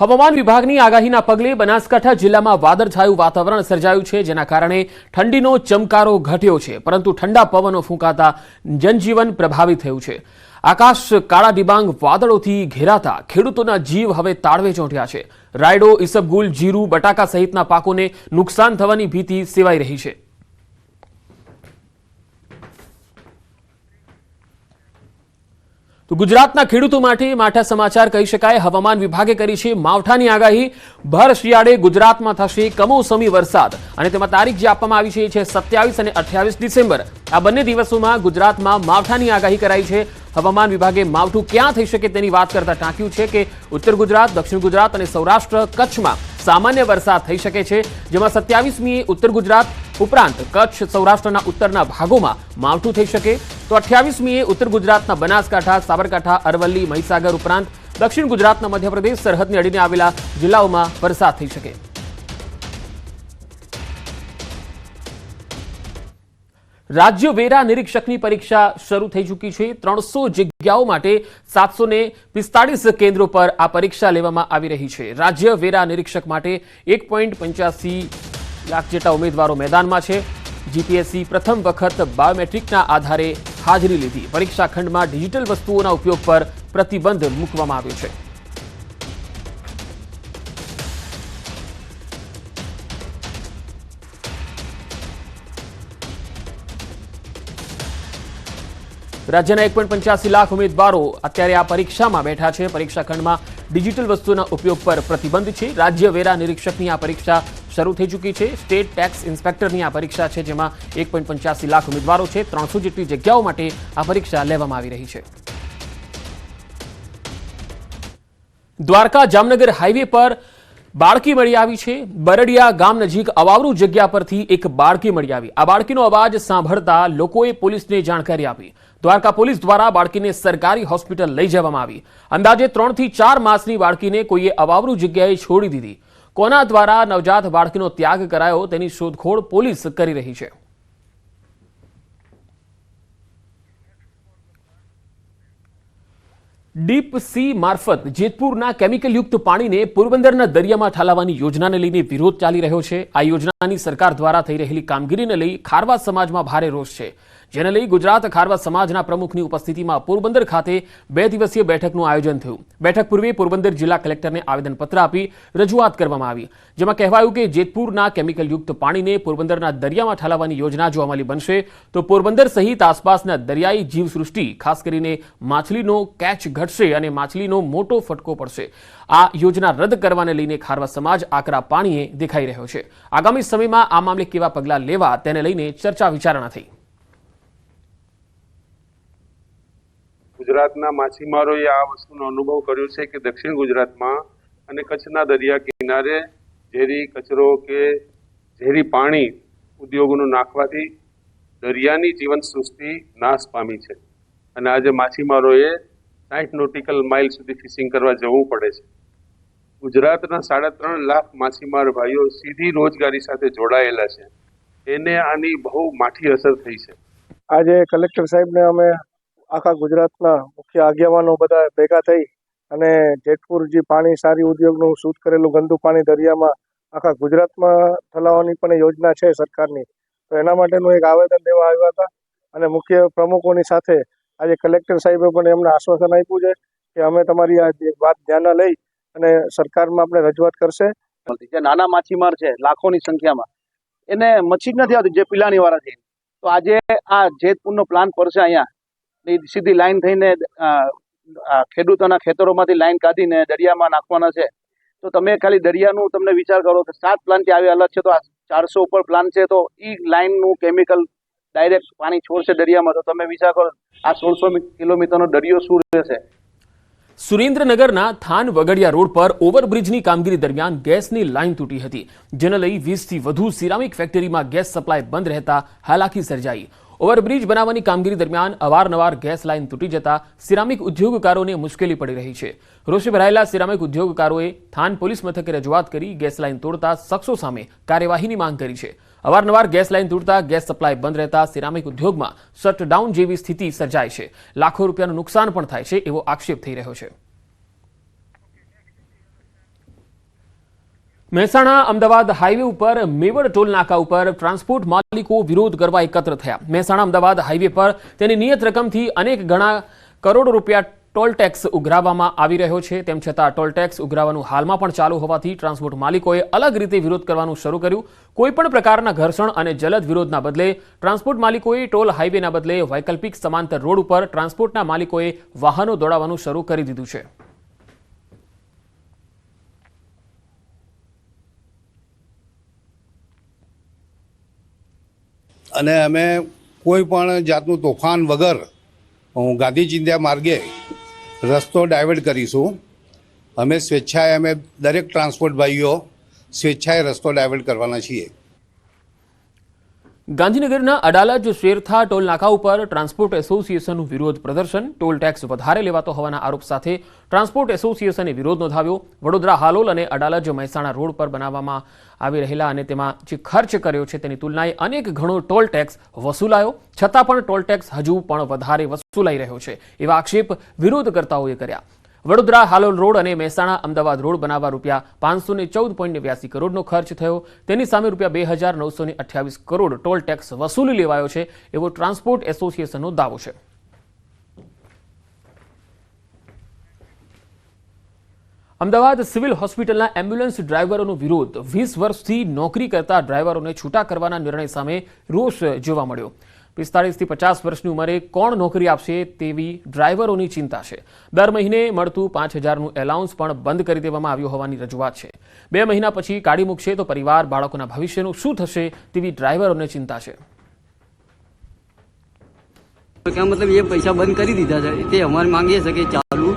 હવામાન વિભાગની આગાહીના પગલે બનાસકાંઠા જિલ્લામાં વાદળછાયું વાતાવરણ સર્જાયું છે, જેના કારણે ઠંડીનો ચમકારો ઘટ્યો છે, પરંતુ ઠંડા પવનો ફૂંકાતા જનજીવન પ્રભાવિત થયું છે. આકાશ કાળા ડિબાંગ વાદળોથી ઘેરાતા ખેડૂતોના જીવ હવે તાળવે ચોંટ્યા છે. રાયડો, ઈસબગુલ, જીરું, બટાકા સહિતના પાકોને નુકસાન થવાની ભીતિ સેવાઈ રહી છે. તો ગુજરાતના ખેડૂતો માટે માઠા સમાચાર કહી શકાય. હવામાન વિભાગે કરી છે માવઠાની આગાહી. ભર શિયાળે ગુજરાતમાં થશે કમોસમી વરસાદ અને તેમાં તારીખ જે આપવામાં આવી છે એ છે સત્યાવીસ અને અઠ્યાવીસ ડિસેમ્બર. આ બંને દિવસોમાં ગુજરાતમાં માવઠાની આગાહી કરાઈ છે. હવામાન વિભાગે માવઠું ક્યાં થઈ શકે તેની વાત કરતા ટાંક્યું છે કે ઉત્તર ગુજરાત, દક્ષિણ ગુજરાત અને સૌરાષ્ટ્ર કચ્છમાં સામાન્ય વરસાદ થઈ શકે છે, જેમાં સત્યાવીસમીએ ઉત્તર ગુજરાત ઉપરાંત કચ્છ, સૌરાષ્ટ્રના ઉત્તરના ભાગોમાં માવઠું થઈ શકે તો અઠ્યાવીસમીએ ઉત્તર ગુજરાતના બનાસકાંઠા, સાબરકાંઠા, અરવલ્લી, મહીસાગર ઉપરાંત દક્ષિણ ગુજરાતના મધ્યપ્રદેશ સરહદને અડીને આવેલા જિલ્લાઓમાં વરસાદ થઈ શકે. રાજ્ય વેરા નિરીક્ષકની પરીક્ષા શરૂ થઈ ચૂકી છે. ત્રણસો જગ્યાઓ માટે સાતસો ને પિસ્તાળીસ કેન્દ્રો પર આ પરીક્ષા લેવામાં આવી રહી છે. રાજ્ય વેરા નિરીક્ષક માટે એક પોઈન્ટ પંચ્યાસી લાખ જેટલા ઉમેદવારો મેદાનમાં છે. જીપીએસસી પ્રથમ વખત બાયોમેટ્રિકના આધારે હાજરી લીધી. પરીક્ષા ખંડમાં ડિજિટલ વસ્તુઓના ઉપયોગ પર પ્રતિબંધ મૂકવામાં આવ્યો છે. રાજ્યના એક પોઈન્ટ પંચ્યાસી લાખ ઉમેદવારો અત્યારે આ પરીક્ષામાં બેઠા છે. પરીક્ષા ખંડમાં ડિજિટલ વસ્તુના ઉપયોગ પર પ્રતિબંધ છે. રાજ્ય વેરા નિરીક્ષકની આ પરીક્ષા શરૂ થઈ ચૂકી છે. સ્ટેટ ટેક્સ ઇન્સ્પેક્ટરની આ પરીક્ષા છે, જેમાં એક પંચ્યાસી લાખ ઉમેદવારો છે. ત્રણસો જેટલી જગ્યાઓ માટે આ પરીક્ષા લેવામાં આવી રહી છે. દ્વારકા જામનગર હાઈવે પર બાળકી મળી આવી છે. બરડિયા ગામ નજીક અવાવરૂ જગ્યા પરથી એક બાળકી મળી આવી. આ બાળકીનો અવાજ સાંભળતા લોકોએ પોલીસને જાણકારી આપી. દ્વારકા પોલીસ દ્વારા બાળકીને સરકારી હોસ્પિટલ લઈ જવામાં આવી. અંદાજે ત્રણથી ચાર માસની બાળકીને કોઈએ અવાવરૂ જગ્યાએ છોડી દીધી. કોના દ્વારા નવજાત બાળકીનો ત્યાગ કરાયો તેની શોધખોળ પોલીસ કરી રહી છે? ડીપ સી મારફત જેતપુરના કેમિકલયુક્ત પાણીને પોરબંદરના દરિયામાં ઠાલવવાની યોજનાને લઈને વિરોધ ચાલી રહ્યો છે. આ યોજનાની સરકાર દ્વારા થઈ રહેલી કામગીરીને લઈ ખારવા સમાજમાં ભારે રોષ છે. જેને લઈ ગુજરાત ખારવા સમાજના પ્રમુખની ઉપસ્થિતિમાં પોરબંદર ખાતે બે દિવસીય બેઠકનું આયોજન થયું. બેઠક પૂર્વે પોરબંદર જિલ્લા કલેક્ટરને આવેદનપત્ર આપી રજૂઆત કરવામાં આવી. જેમાં કહેવાયું કે જેતપુરના કેમિકલયુક્ત પાણીને પોરબંદરના દરિયામાં ઠાલવાની યોજના જો અમલી બનશે, તો પોરબંદર સહિત આસપાસના દરિયાઈ જીવસૃષ્ટિ, ખાસ કરીને માછલીનો કેચ ઘટશે અને માછલીનો મોટો ફટકો પડશે. આ યોજના રદ કરવાને લઈને ખારવા સમાજ આકરા પાણીએ દેખાઈ રહ્યો છે. આગામી સમયમાં આ મામલે કેવા પગલાં લેવા તેને લઈને ચર્ચા વિચારણા થઈ. ગુજરાતના માછીમારોએ આ વસ્તુનો અનુભવ કર્યો છે કે દક્ષિણ ગુજરાતમાં અને કચ્છના દરિયા કિનારે ઝેરી કચરો કે ઝેરી પાણી ઉદ્યોગોનું નાખવાથી દરિયાની જીવન સૃષ્ટિ નાશ પામી છે. અને આજે માછીમારોએ સાઠ નોટિકલ માઇલ સુધી ફિશિંગ કરવા જવું પડે છે. ગુજરાતના સાડા ત્રણ લાખ માછીમાર ભાઈઓ સીધી રોજગારી સાથે જોડાયેલા છે. એને આની બહુ માઠી અસર થઈ છે. આજે કલેક્ટર સાહેબને અમે આખા ગુજરાતના મુખ્ય આગેવાનો બધા ભેગા થઈ અને જેતપુર જે પાણી સારી ઉદ્યોગનું શુદ્ધ કરેલું ગંદુ પાણી દરિયામાં આખા ગુજરાતમાં ઠલાવવાની પણ યોજના છે સરકારની. તો એના માટેનું એક આવેદન દેવા આવ્યા હતા અને મુખ્ય પ્રમુખોની સાથે આજે કલેક્ટર સાહેબે પણ એમને આશ્વાસન આપ્યું છે કે અમે તમારી આ વાત ધ્યાનમાં લઈ અને સરકારમાં આપણે રજૂઆત કરશે. જે નાના માછીમાર છે, લાખોની સંખ્યામાં, એને મચ્છી જ નથી આવતી, જે પિલાણી વાળા છે. તો આજે આ જેતપુરનો પ્લાન પડશે અહીંયા. સીધી લાઈન થઈને ખેડૂતોના ખેતરોમાંથી લાઈન કાઢીને દરિયામાં નાખવાના છે. તો તમે ખાલી દરિયાનું તમને વિચાર કરો કે સાત પ્લાન ત્યાં આવી અલગ છે, તો આ ચારસો ઉપર પ્લાન છે, તો એ લાઈનનું કેમિકલ ડાયરેક્ટ પાણી છોડશે દરિયામાં, તો તમે વિચાર કરો, આ સોળસો કિલોમીટરનો દરિયો શું રહેશે? સુરેન્દ્રનગરના થાન વગડિયા રોડ પર ઓવરબ્રિજની કામગીરી દરમિયાન ગેસની લાઇન તૂટી હતી, જેને લઈ વીસથી વધુ સિરામિક ફેક્ટરીમાં ગેસ સપ્લાય બંધ રહેતા હાલાકી સર્જાઈ. ઓવરબ્રિજ બનાવવાની કામગીરી દરમિયાન અવારનવાર ગેસ લાઇન તૂટી જતા સિરામિક ઉદ્યોગકારોને મુશ્કેલી પડી રહી છે. રોષે ભરાયેલા સિરામિક ઉદ્યોગકારોએ થાન પોલીસ મથકે રજૂઆત કરી ગેસ લાઇન તોડતા શખ્સો સામે કાર્યવાહીની માંગ કરી છે. અવારનવાર ગેસ લાઇન તૂટતા ગેસ સપ્લાય બંધ રહેતા સિરામિક ઉદ્યોગમાં શટડાઉન જેવી સ્થિતિ સર્જાય છે. લાખો રૂપિયાનું નુકસાન પણ થાય છે એવો આક્ષેપ થઈ રહ્યો છે. મહેસાણા, અમદાવાદ હાઈવે ઉપર મેવડ ટોલ નાકા ઉપર ટ્રાન્સપોર્ટ માલિકો વિરોધ કરવા એકત્ર થયા. મહેસાણા, અમદાવાદ હાઈવે પર તેની નિયત રકમથી અનેક ગણા કરોડ રૂપિયા ટોલ ટેક્સ ઉઘરાવવામાં આવી રહ્યો છે. તેમ છતાં ટોલ ટેક્સ ઉઘરાવવાનું હાલમાં પણ ચાલુ હોવાથી ટ્રાન્સપોર્ટ માલિકોએ અલગ રીતે વિરોધ કરવાનું શરૂ કર્યું. કોઈપણ પ્રકારના ઘર્ષણ અને જલદ વિરોધના બદલે ટ્રાન્સપોર્ટ માલિકોએ ટોલ હાઈવેના બદલે વૈકલ્પિક સમાંતર રોડ ઉપર ટ્રાન્સપોર્ટના માલિકોએ વાહનો દોડાવવાનું શરૂ કરી દીધું છે. અને અમે કોઈ પણ જાતનું તોફાન વગર હું ગાંધી ચિંધ્યા માર્ગે રસ્તો ડાયવર્ટ કરીશું. અમે સ્વેચ્છાએ અમે દરેક ટ્રાન્સપોર્ટ ભાઈઓ સ્વેચ્છાએ રસ્તો ડાયવર્ટ કરવાના છીએ. ગાંધીનગરના અડાલજ શેરથા ટોલ નાકા ઉપર ટ્રાન્સપોર્ટ એસોસિએશનનું વિરોધ પ્રદર્શન. ટોલ ટેક્સ વધારે લેવાતો હોવાના આરોપ સાથે ટ્રાન્સપોર્ટ એસોસિએશને વિરોધ નોંધાવ્યો. વડોદરા હાલોલ અને અડાલજ મહેસાણા રોડ પર બનાવવામાં આવી રહેલા અને તેમાં જે ખર્ચ કર્યો છે તેની તુલનાએ અનેક ઘણો ટોલ ટેક્સ વસૂલાયો. છતાં પણ ટોલ ટેક્સ હજુ પણ વધારે વસૂલાઈ રહ્યો છે. એવા આક્ષેપ વિરોધકર્તાઓએ કર્યા. વડોદરા હાલોલ રોડ અને મહેસાણા અમદાવાદ રોડ બનાવવા રૂપિયા પાંચસો ને ચૌદ પોઈન્ટ નેવ્યાસી કરોડનો ખર્ચ થયો. તેની સામે રૂપિયા બે હજાર નવસો ને અઠ્યાવીસ કરોડ ટોલ ટેક્સ વસૂલી લેવાયો છે એવો ટ્રાન્સપોર્ટ એસોસિએશનનો દાવો છે. અમદાવાદ સિવિલ હોસ્પિટલના એમ્બ્યુલન્સ ડ્રાઈવરોનો વિરોધ. વીસ વર્ષથી નોકરી કરતા ડ્રાઈવરોને છૂટા કરવાના નિર્ણય સામે રોષ જોવા મળ્યો. પિસ્તાળીસથી પચાસ વર્ષની ઉંમરે કોણ નોકરી આપશે તેવી ડ્રાઈવરોની ચિંતા છે. દર મહિને મળતું પાંચ હજારનું એલાઉન્સ પણ બંધ કરી દેવામાં આવ્યું હોવાની રજૂઆત છે. બે મહિના પછી કાઢી મૂકશે તો પરિવાર, બાળકોના ભવિષ્યનું શું થશે તેવી ડ્રાઈવરોને ચિંતા છે. કે મતલબ એ પૈસા બંધ કરી દીધા છે. તે અમારી માંગીએ છીએ કે ચાલુ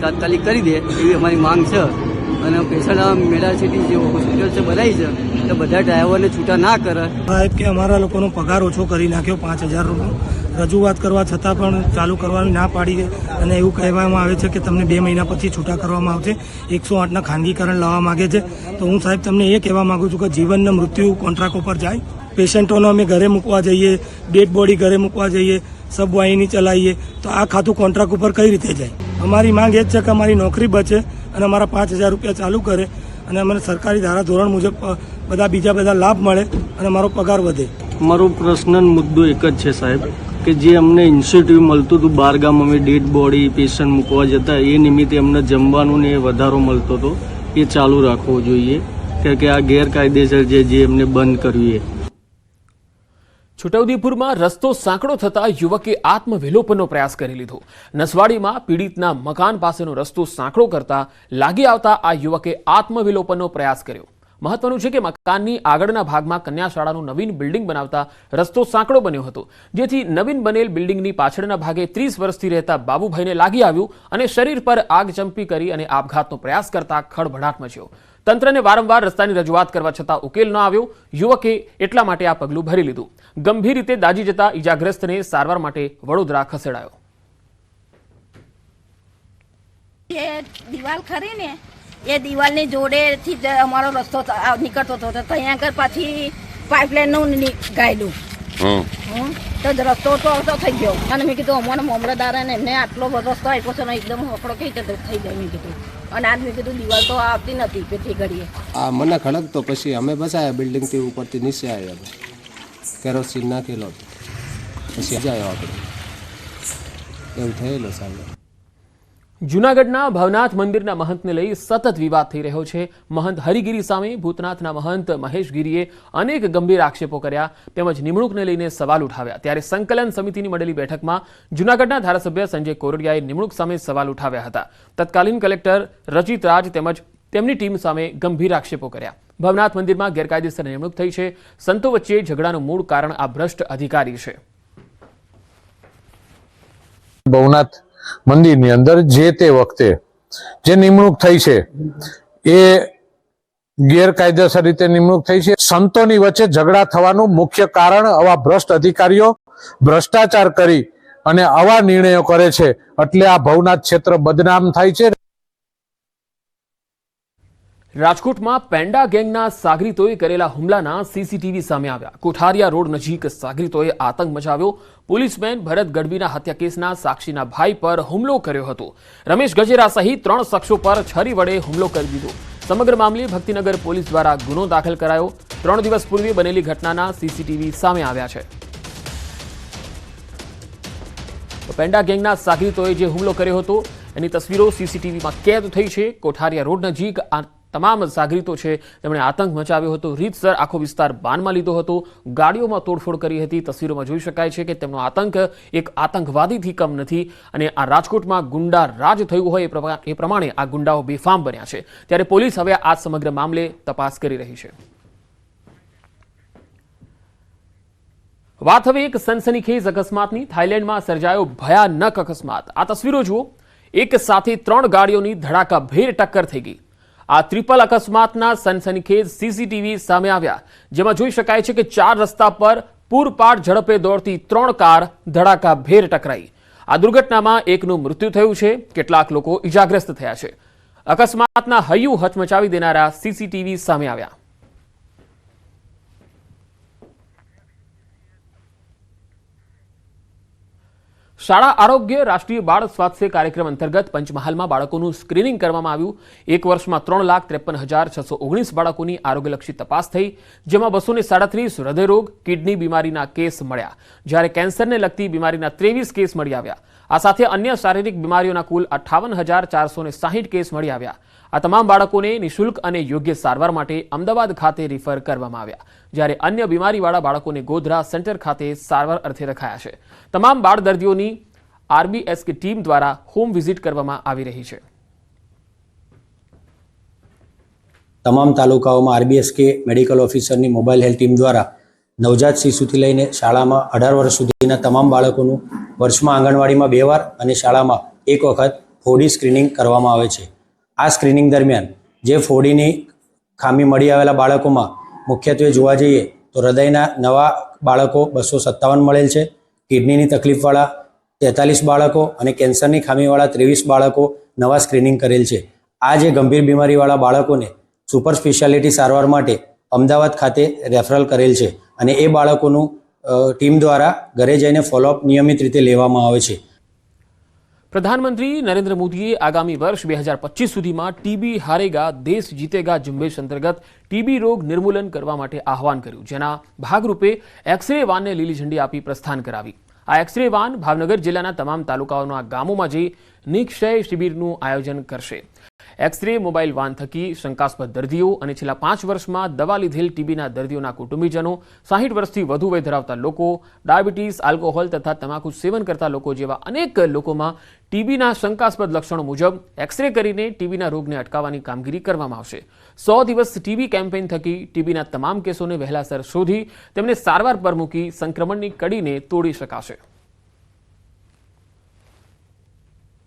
તાત્કાલિક કરી દે એવી અમારી માંગ છે. અને પેશન્ટ મેડાસિટી જે હોસ્પિટલ છે બનાવી છે એટલે બધા ડ્રાઈવરને છૂટા ના કરે. સાહેબ કે અમારા લોકોનો પગાર ઓછો કરી નાખ્યો, પાંચ હજાર રૂપિયા. રજૂઆત કરવા છતાં પણ ચાલુ કરવાની ના પાડી અને એવું કહેવામાં આવે છે કે તમને બે મહિના પછી છૂટા કરવામાં આવશે. એકસો આઠના ખાનગીકરણ લાવવા માગે છે. તો હું સાહેબ તમને એ કહેવા માંગુ છું કે જીવનના મૃત્યુ કોન્ટ્રાક્ટ ઉપર જાય. પેશન્ટોનો અમે ઘરે મૂકવા જઈએ, ડેડ બોડી ઘરે મૂકવા જઈએ સબ વાહિની ચલાવીએ, તો આ ખાતું કોન્ટ્રાક્ટ ઉપર કઈ રીતે જાય? અમારી માંગ એ જ છે કે અમારી નોકરી બચે અને અમારા પાંચ હજાર રૂપિયા ચાલુ કરે અને અમને સરકારી ધારા ધોરણ મુજબ બધા બીજા બધા લાભ મળે અને મારો પગાર વધે. મારો પ્રશ્ન મુદ્દો એક જ છે સાહેબ, કે જે અમને ઇન્સ્ટિટ્યૂટ મળતું હતું બારગામ અમે ડેડ બોડી પેશન્ટ મૂકવા જતા, એ નિમિત્તે અમને જમવાનું ને વધારો મળતો હતો. એ ચાલુ રાખવો જોઈએ કે આ ગેરકાયદેસર જે અમને બંધ કરવી એ. છોટાઉદેપુરમાં રસ્તો સાંકડો થતા યુવકે આત્મવિલોપનનો પ્રયાસ કરી લીધો. નસવાડીમાં પીડિતના મકાન પાસેનો રસ્તો સાંકડો કરતા લાગી આવતા આ યુવકે આત્મવિલોપનનો પ્રયાસ કર્યો. મહત્વનું છે કે મકાનની આગળના ભાગમાં કન્યા શાળાનું નવીન બિલ્ડિંગ બનાવતા રસ્તો સાંકડો બન્યો હતો, જેથી નવીન બનેલ બિલ્ડિંગની પાછળના ભાગે ત્રીસ વર્ષથી રહેતા બાબુભાઈને લાગી આવ્યું અને શરીર પર આગ ચંપી કરી અને આપઘાતનો પ્રયાસ કરતા ખળભળાટ મચ્યો. તંત્રને વારંવાર રસ્તાની રજૂઆત કરવા છતાં ઉકેલ ન આવ્યો. યુવકે એટલા માટે આ પગલું ભરી લીધું. ગંભીર રીતે દાજી જતા ઈજાગ્રસ્તને સારવાર માટે વડોદરા ખસેડાયો. એ દિવાલ ખરી ને, એ દિવાલની જોડેથી જ અમારો રસ્તો નીકળતો હતો તો ત્યાં આગળ પાછી પાઇપલાઇનનું ગાયલું. તો જ રસ્તો તો અડધો થઈ ગયો. અને મેં કીધું અમારા મામલતદાર અને એમને આટલો બધો રસ્તો આપ્યો છે ને એકદમ હકડો કઈ રીતે થઈ જાય? મેં કીધું. અને આજ મેં કીધું દિવાલ તો આવતી નથી પેથી ઘડીએ. આ મને ખણક તો પછી અમે બસ આવ્યા બિલ્ડિંગથી ઉપરથી નીચે આવ્યા કેરોસીન નાખેલો પછી જાય આપણે. એવું થયેલું સાહેબ. જૂનાગઢના ભવનાથ મંદિરના મહંતને લઈ સતત વિવાદ થઈ રહ્યો છે. મહંત હરિગીરી સામે ભૂતનાથના મહંત મહેશગીરીએ અનેક ગંભીર આક્ષેપો કર્યા તેમજ નિમણૂકને લઈને સવાલ ઉઠાવ્યા. ત્યારે સંકલન સમિતિની મળેલી બેઠકમાં જૂનાગઢના ધારાસભ્ય સંજય કોરડિયાએ નિમણૂક સામે સવાલ ઉઠાવ્યા હતા. તત્કાલીન કલેક્ટર રચિત રાજ તેમજ તેમની ટીમ સામે ગંભીર આક્ષેપો કર્યા. ભવનાથ મંદિરમાં ગેરકાયદેસર નિમણૂક થઈ છે. સંતો વચ્ચે ઝઘડાનું મૂળ કારણ આ ભ્રષ્ટ અધિકારી છે. ભવનાથ મંદિરની અંદર જે તે વખતે જે નિમણૂક થઈ છે, એ ગેરકાયદેસર રીતે નિમણૂક થઈ છે. સંતોની વચ્ચે ઝઘડા થવાનું મુખ્ય કારણ આવા ભ્રષ્ટ અધિકારીઓ ભ્રષ્ટાચાર કરી અને આવા નિર્ણયો કરે છે. એટલે આ ભવનાથ ક્ષેત્ર બદનામ થાય છે. રાજકોટમાં પેન્ડા ગેંગના સાગરીતોએ કરેલા હુમલાના સીસીટીવી સામે આવ્યા. કોઠારિયા રોડ નજીક સાગરીતોએ આતંક મચાવ્યો. પોલીસમેન ભરત ગઢવીના હત્યા કેસના સાક્ષીના ભાઈ પર હુમલો કર્યો હતો. રમેશ ગજેરા સહિત ત્રણ શખ્સો પર છરી વડે હુમલો કરી દીધો. સમગ્ર મામલે ભક્તિનગર પોલીસ દ્વારા ગુનો દાખલ કરાયો. ત્રણ દિવસ પૂર્વે બનેલી ઘટનાના સીસીટીવી સામે આવ્યા છે. પેન્ડા ગેંગના સાગરીતોએ જે હુમલો કર્યો હતો, એની તસવીરો સીસીટીવીમાં કેદ થઈ છે. કોઠારિયા રોડ નજીક આ તમામ સાગરીતો છે. તેમણે આતંક મચાવ્યો હતો. રીતસર આખો વિસ્તાર બાનમાં લીધો હતો. ગાડીઓમાં તોડફોડ કરી હતી. તસવીરોમાં જોઈ શકાય છે કે તેમનો આતંક એક આતંકવાદીથી કમ નથી અને આ રાજકોટમાં ગુંડા રાજ થયું હોય એ પ્રમા- એ પ્રમાણે આ ગુંડાઓ બેફામ બન્યા છે. ત્યારે પોલીસ હવે આ સમગ્ર મામલે તપાસ કરી રહી છે. વાત હવે એક સનસનીખેજ અકસ્માતની. થાઇલેન્ડમાં સર્જાયો ભયાનક અકસ્માત. આ તસવીરો જુઓ. એક સાથે ત્રણ ગાડીઓની ધડાકાભેર ટક્કર થઈ ગઈ. આ ત્રિપલ અકસ્માતના સનસનીખેજ સીસીટીવી સામે આવ્યા. જેમાં જોઈ શકાય છે કે ચાર રસ્તા પર પૂરપાટ ઝડપે દોડતી ત્રણ કાર ધડાકા ભેર ટકરાઈ. આ દુર્ઘટનામાં એકનું મૃત્યુ થયું છે. કેટલાક લોકો ઇજાગ્રસ્ત થયા છે. અકસ્માતના હૈયું હચમચાવી દેનારા સીસીટીવી સામે આવ્યા. શાળા આરોગ્ય, રાષ્ટ્રીય બાળ સ્વાસ્થ્ય કાર્યક્રમ અંતર્ગત પંચમહાલમાં બાળકોનું સ્ક્રીનિંગ કરવામાં આવ્યું. એક વર્ષમાં ત્રણ લાખ ત્રેપન હજાર છસો ઓગણીસ બાળકોની આરોગ્યલક્ષી તપાસ થઈ, જેમાં બસો ને સાડત્રીસ હૃદયરોગ કિડની બીમારીના કેસ મળ્યા. જ્યારે કેન્સરને લગતી બીમારીના ત્રેવીસ કેસ મળી આવ્યા. આ સાથે અન્ય શારીરિક બીમારીઓના કુલ અઠ્ઠાવન હજાર ચારસો ને સાહીઠ કેસ મળી આવ્યા. આ તમામ બાળકોને નિઃશુલ્ક અને યોગ્ય સારવાર માટે અમદાવાદ ખાતે રિફર કરવામાં આવ્યા, જ્યારે અન્ય બીમારીવાળા બાળકોને ગોધરા સેન્ટર ખાતે સારવાર અર્થે રખાયા છે. તમામ બાળ દર્દીઓની આરબીએસકે ટીમ દ્વારા હોમ વિઝિટ કરવામાં આવી રહી છે. તમામ તાલુકાઓમાં આરબીએસકે મેડિકલ ઓફિસરની મોબાઈલ હેલ્થ ટીમ દ્વારા નવજાત શિશુથી લઈને શાળામાં અઢાર વર્ષ સુધીના તમામ બાળકોનું વર્ષમાં આંગણવાડીમાં બે વાર અને શાળામાં એક વખત હોડી સ્ક્રીનિંગ કરવામાં આવે છે. આ સ્ક્રીનિંગ દરમિયાન જે ફોડીની ખામી મળી આવેલા બાળકોમાં મુખ્યત્વે જોવા જઈએ તો હૃદયના નવા બાળકો બસો સત્તાવન મળેલ છે. કિડનીની તકલીફવાળા તેતાલીસ બાળકો અને કેન્સરની ખામીવાળા ત્રેવીસ બાળકો નવા સ્ક્રીનિંગ કરેલ છે. આ જે ગંભીર બીમારીવાળા બાળકોને સુપર સ્પેશિયાલિટી સારવાર માટે અમદાવાદ ખાતે રેફરલ કરેલ છે અને એ બાળકોનું ટીમ દ્વારા ઘરે જઈને ફોલોઅપ નિયમિત રીતે લેવામાં આવે છે. પ્રધાનમંત્રી નરેન્દ્ર મોદીએ આગામી વર્ષ બે હજાર પચીસ સુધીમાં ટીબી હારેગા, દેશ જીતેગા ઝુંબેશ અંતર્ગત ટીબી રોગ નિર્મૂલન કરવા માટે આહવાન કર્યું, જેના ભાગરૂપે એક્સરે વાનને લીલી ઝંડી આપી પ્રસ્થાન કરાવી. આ એક્સરે વાન ભાવનગર જિલ્લાના તમામ તાલુકાઓના ગામોમાં જઈ નિક્ષય શિબિરનું આયોજન કરશે. એક્સરે મોબાઈલ વાન થકી શંકાસ્પદ દર્દીઓ અને છેલ્લા પાંચ વર્ષમાં દવા લીધેલ ટીબીના દર્દીઓના કુટુંબીજનો સાહીઠ વર્ષથી વધુ વય ધરાવતા લોકો, ડાયાબિટીસ, આલ્કોહોલ તથા તમાકુ સેવન કરતા લોકો જેવા અનેક લોકોમાં ટીબીના શંકાસ્પદ લક્ષણો મુજબ એક્સરે કરીને ટીબીના રોગને અટકાવવાની કામગીરી કરવામાં આવશે. સો દિવસ ટીબી કેમ્પેઇન થકી ટીબીના તમામ કેસોને વહેલાસર શોધી તેમને સારવાર પર મૂકી સંક્રમણની કડીને તોડી શકાશે.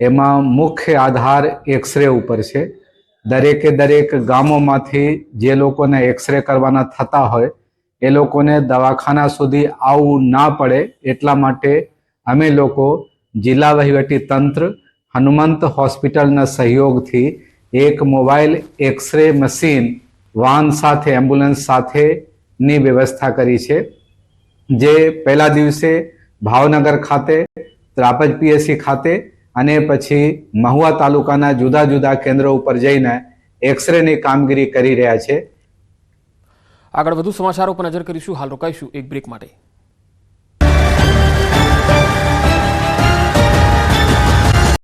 એમાં મુખ્ય આધાર એક્સરે ઉપર છે. દરેકે દરેક ગામોમાંથી જે લોકોને એક્સરે કરવાના થતા હોય, એ લોકોને દવાખાના સુધી આવવું ના પડે એટલા માટે અમે લોકો જિલ્લા વહીવટી તંત્ર, હનુમંત હોસ્પિટલના સહયોગથી એક મોબાઈલ એક્સરે મશીન, વાહન સાથે, એમ્બ્યુલન્સ સાથેની વ્યવસ્થા કરી છે. જે પહેલા દિવસે ભાવનગર ખાતે, ત્રાપજ પીએસસી ખાતે અને પછી મહુવા તાલુકાના જુદા જુદા કેન્દ્રો ઉપર જઈને એક્સરેની કામગીરી કરી રહ્યા છે. આગળ વધુ સમાચારો પર નજર કરીશું. હાલ રોકાઈશું એક બ્રેક માટે.